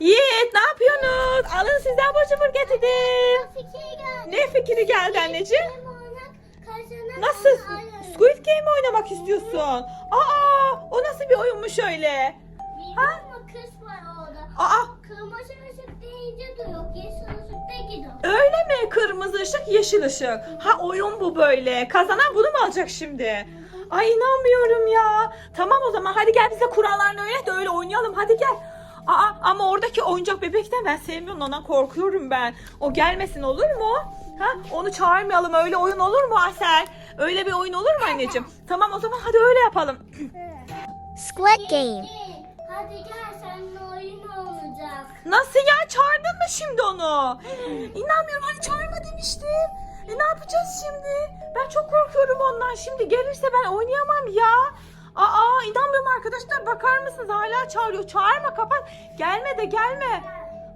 Yiğit ne yapıyorsunuz? Alın size abur cubur getirdim. Ne fikri geldi anneciğim? Nasıl? Squid Game oynamak istiyorsun? Aa, o nasıl bir oyunmuş öyle? Ha? Aa, Kırmızı ışık deyince. Yeşil gidiyor. öyle mi? Kırmızı ışık, yeşil ışık. Ha oyun bu böyle. Kazanan bunu mu alacak şimdi? Ay inanmıyorum ya. Tamam o zaman hadi gel bize kurallarını öğret de öyle oynayalım. Hadi gel. Aa ama oradaki oyuncak bebekten ben sevmiyorum ondan korkuyorum ben. O gelmesin olur mu? Ha onu çağırmayalım öyle oyun olur mu Asel? Öyle bir oyun olur mu anneciğim? Tamam o zaman hadi öyle yapalım. Squid Game. Hadi gel seninle oyun olacak. Nasıl ya çağırdın mı şimdi onu? İnanmıyorum hani çağırma demiştim. E ne yapacağız şimdi? Ben çok korkuyorum ondan. Şimdi gelirse ben oynayamam ya. Aa inanmıyorum arkadaşlar bakar mısınız hala çağırıyor. Çağırma kapat. Gelme de gelme.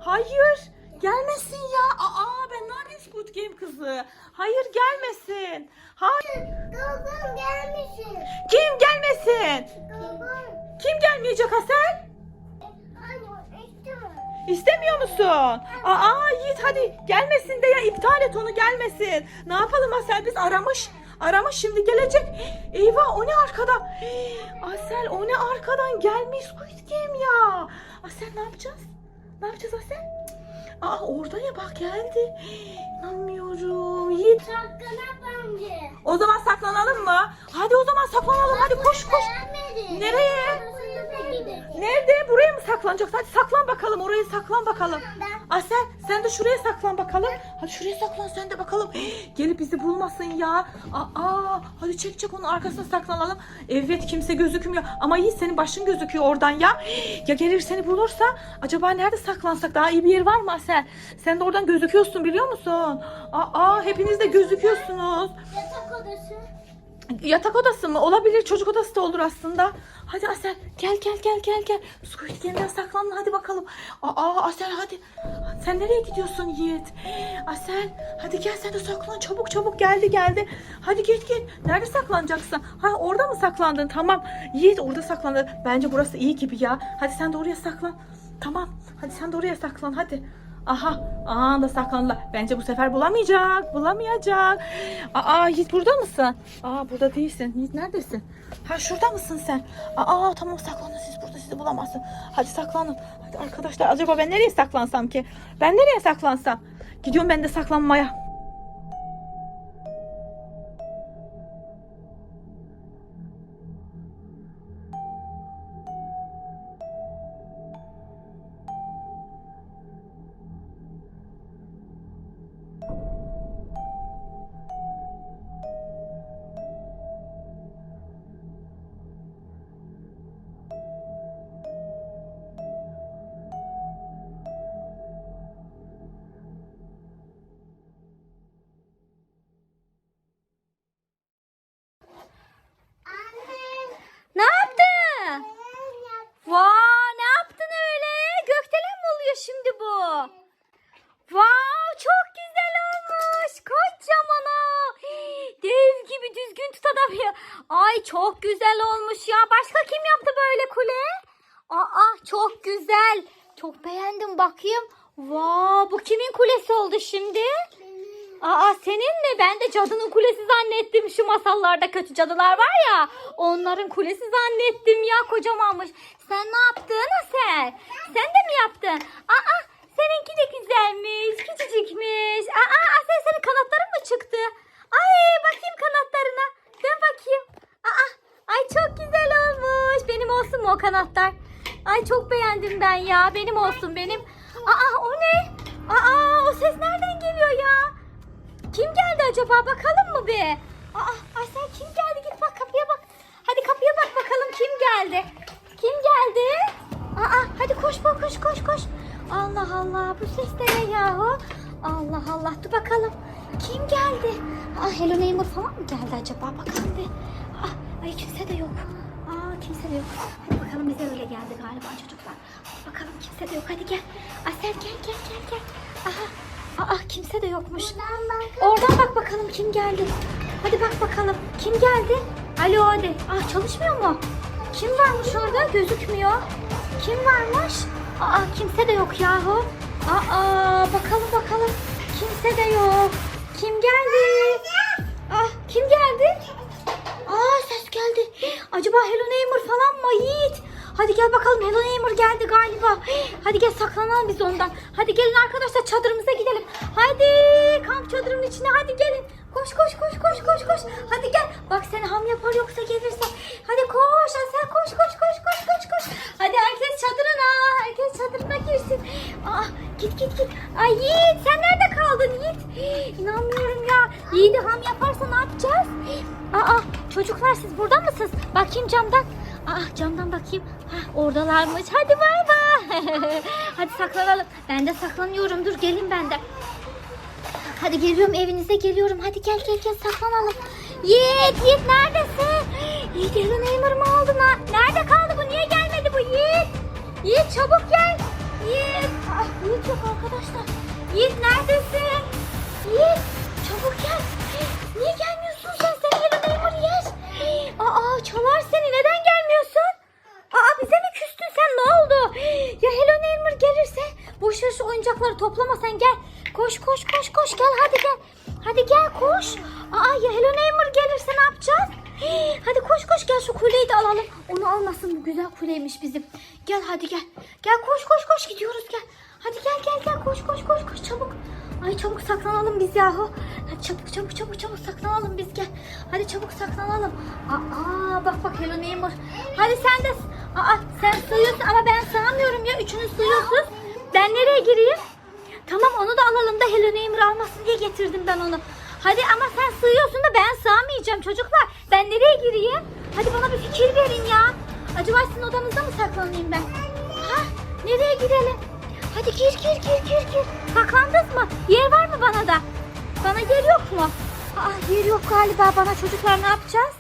Hayır. Gelmesin ya. Aa ben ne yapayım Squid Game kızı? Hayır gelmesin. Hayır. Kızım gelmişsin. Kim gelmesin? Kızım. Kim gelmeyecek Hasan? İstemiyor musun? Aa Yiğit hadi gelmesin de ya iptal et onu gelmesin. Ne yapalım Asel biz aramış. Aramış şimdi gelecek. Eyvah o ne arkada? Asel o ne arkadan gelmiş Squid Game ya. Asel ne yapacağız? Ne yapacağız Asel? Aa orada ya bak geldi. İnanmıyorum. Yiğit. Saklanap bence. O zaman saklanalım mı? Hadi o zaman saklanalım hadi koş koş. Nereye? Nerede? Buraya saklanacaksın? Hadi saklan bakalım. Orayı saklan bakalım. Asel sen de şuraya saklan bakalım. Hadi şuraya saklan sen de bakalım. Gelip bizi bulmasın ya. Aa, hadi çek çek onun arkasına saklanalım. Evet kimse gözükmüyor. Ama iyi senin başın gözüküyor oradan ya. Ya gelir seni bulursa acaba nerede saklansak? Daha iyi bir yer var mı Asel? Sen de oradan gözüküyorsun biliyor musun? Aa, hepiniz de gözüküyorsunuz. Yatak odası. Yatak odası mı? Olabilir. Çocuk odası da olur aslında. Hadi Asel gel gel gel gel gel. Squid Game'den saklanma hadi bakalım. Aa Asel hadi. Sen nereye gidiyorsun Yiğit? Asel hadi gel sen de saklan çabuk çabuk geldi geldi. Hadi git git. Nerede saklanacaksın? Ha orada mı saklandın? Tamam. Yiğit orada saklandı. Bence burası iyi gibi ya. Hadi sen de oraya saklan. Tamam. Hadi sen de oraya saklan hadi. Aha, aa da saklandılar. Bence bu sefer bulamayacak, bulamayacak. Aa, Yiğit burada mısın? Aa, burada değilsin. Yiğit neredesin? Ha, şurada mısın sen? Aa, tamam saklanın siz burada sizi bulamazsın. Hadi saklanın. Hadi arkadaşlar, acaba ben nereye saklansam ki? Ben nereye saklansam? Gidiyorum ben de saklanmaya. Çok güzel olmuş ya. Başka kim yaptı böyle kule? Aa çok güzel. Çok beğendim bakayım. Vay bu kimin kulesi oldu şimdi? Aa senin mi? Ben de cadının kulesi zannettim. Şu masallarda kötü cadılar var ya. Onların kulesi zannettim ya kocamanmış. Sen ne yaptın Asel? Sen de mi yaptın? Aa seninki de güzelmiş. Küçücükmüş. Aa Asel senin kanatların mı çıktı? Ay bakayım kanatlarına. Dön bakayım. Aa ay çok güzel olmuş. Benim olsun mu o kanatlar? Ay çok beğendim ben ya. Benim olsun benim. Aa o ne? Aa o ses nereden geliyor ya? Kim geldi acaba? Bakalım mı bir? Aa, Aysel kim geldi? Git bak kapıya bak. Hadi kapıya bak bakalım kim geldi? Kim geldi? Aa, hadi koş bak koş koş koş. Allah Allah bu ses de ne yahu? Allah Allah dur bakalım. Kim geldi? Aa, Hello Neighbor falan mı geldi acaba? Bakalım bir. Ay kimse de yok. Aa kimse de yok. Hadi bakalım bize öyle geldi galiba çocuklar. Hadi bakalım kimse de yok. Hadi gel. Asel gel gel gel gel. Aha. Aa kimse de yokmuş. Oradan bak bakalım kim geldi. Hadi bak bakalım. Kim geldi? Alo hadi. Ah çalışmıyor mu? Kim varmış orada? Gözükmüyor. Kim varmış? Aa kimse de yok yahu. Aa bakalım bakalım. Kimse de yok. Kim geldi? Ah kim geldi? Aa ses geldi. Acaba Hello Neighbor falan mı Yiğit? Hadi gel bakalım Hello Neighbor geldi galiba. Hadi gel saklanalım biz ondan. Hadi gelin arkadaşlar çadırımıza gidelim. Hadi kamp çadırının içine hadi gelin. Koş koş koş koş koş koş. Hadi gel. Bak seni ham yapar yoksa gelirse. Hadi koş sen koş koş koş koş koş koş. Hadi herkes çadırına. Herkes çadırına girsin. Aa git git git. Ay Yiğit sen nerede kaldın Yiğit? İnanmıyorum ya. Yiğit'i ham yaparsa ne yapacağız? Aa çocuklar siz burada mısınız? Bakayım camdan. Aa camdan bakayım. Oradalarmış. Hadi bay bay. Hadi saklanalım. Ben de saklanıyorum. Dur gelin ben de. Hadi geliyorum evinize geliyorum. Hadi gel gel gel saklanalım. Yiğit Yiğit neredesin? Yiğit Neighbor mu aldın ha? Nerede kaldı bu? Niye gelmedi bu Yiğit? Yiğit çabuk gel. Toplama sen gel. Koş koş koş koş gel hadi gel. Hadi gel koş. Aa ya Hello Neighbor gelirse ne yapacağız? Hadi koş koş gel şu kuleyi de alalım. Onu almasın bu güzel kuleymiş bizim. Gel hadi gel. Gel koş koş koş gidiyoruz gel. Hadi gel gel gel koş koş koş koş çabuk. Ay çabuk saklanalım biz yahu. Hadi çabuk çabuk çabuk çabuk saklanalım biz gel. Hadi çabuk saklanalım. Aa bak bak Hello Neighbor. Hadi sen de. Aa sen sığıyorsun ama ben sığamıyorum ya. Üçünüz sığıyorsunuz. Ben nereye gireyim? Tamam onu da alalım da Hello Neighbor almasın diye getirdim ben onu. Hadi ama sen sığıyorsun da ben sığamayacağım çocuklar. Ben nereye gireyim? Hadi bana bir fikir verin ya. Acaba sizin odanızda mı saklanayım ben? Ha? Nereye girelim? Hadi gir gir gir gir gir. Saklandınız mı? Yer var mı bana da? Bana yer yok mu? Aa yer yok galiba bana çocuklar ne yapacağız?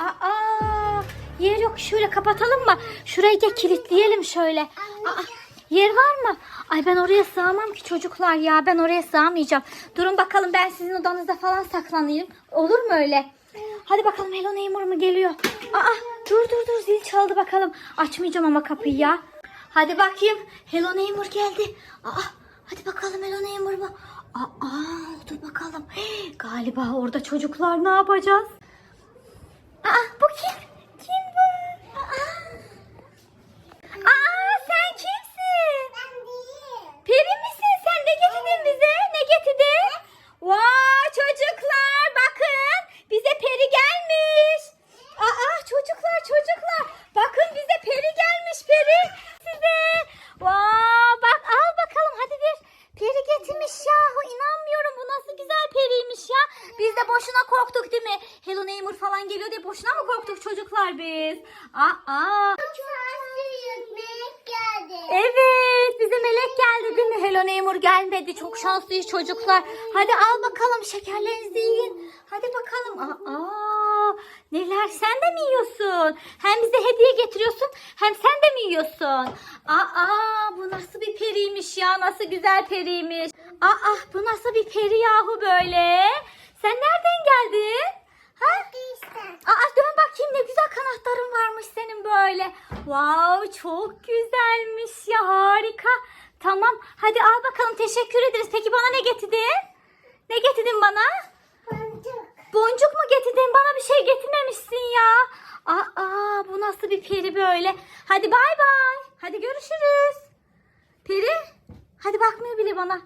Aa yer yok şöyle kapatalım mı? Şurayı da kilitleyelim şöyle. Aa, yer var mı? Ay ben oraya sığamam ki çocuklar ya ben oraya sığamayacağım. Durun bakalım ben sizin odanızda falan saklanayım. Olur mu öyle? Hadi bakalım Hello Neighbor mu geliyor? Aa dur dur dur zil çaldı bakalım. Açmayacağım ama kapıyı ya. Hadi bakayım. Hello Neighbor geldi. Aa hadi bakalım Hello Neighbor mu? Aa dur bakalım. Galiba orada çocuklar ne yapacağız? Aa bu kim? Kim bu? Aa, Aa sen kimsin? Ben değilim. Peri misin sen? Ne getirdin bize? Ne getirdin? Vay çocuklar bakın bize peri gelmiş. Aa çocuklar çocuklar bakın bize peri gelmiş peri size. Vay bak al bakalım hadi bir peri getirmiş yahu inanmıyorum bu nasıl güzel periymiş ya. Biz de boşuna korktuk değil mi? Neighbor falan geliyor diye boşuna mı korktuk çocuklar biz? Aa, geldi. Evet bize melek geldi değil mi? Hello Neighbor gelmedi. Çok şanslıyız çocuklar. Hadi al bakalım şekerlerinizi yiyin. Hadi bakalım. Aa, neler sen de mi yiyorsun? Hem bize hediye getiriyorsun hem sen de mi yiyorsun? Aa bu nasıl bir periymiş ya? Nasıl güzel periymiş. Aa bu nasıl bir peri yahu böyle? Sen nereden geldin? Ha? İşte. Aa dön bakayım ne güzel kanatların varmış senin böyle. Wow çok güzelmiş ya harika. Tamam hadi al bakalım teşekkür ederiz. Peki bana ne getirdin? Ne getirdin bana? Boncuk. Boncuk mu getirdin? Bana bir şey getirmemişsin ya. Aa bu nasıl bir peri böyle? Hadi bay bay. Hadi görüşürüz. Peri. Hadi bakmıyor bile bana.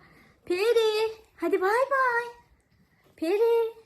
Peri. Hadi bay bay. Peri.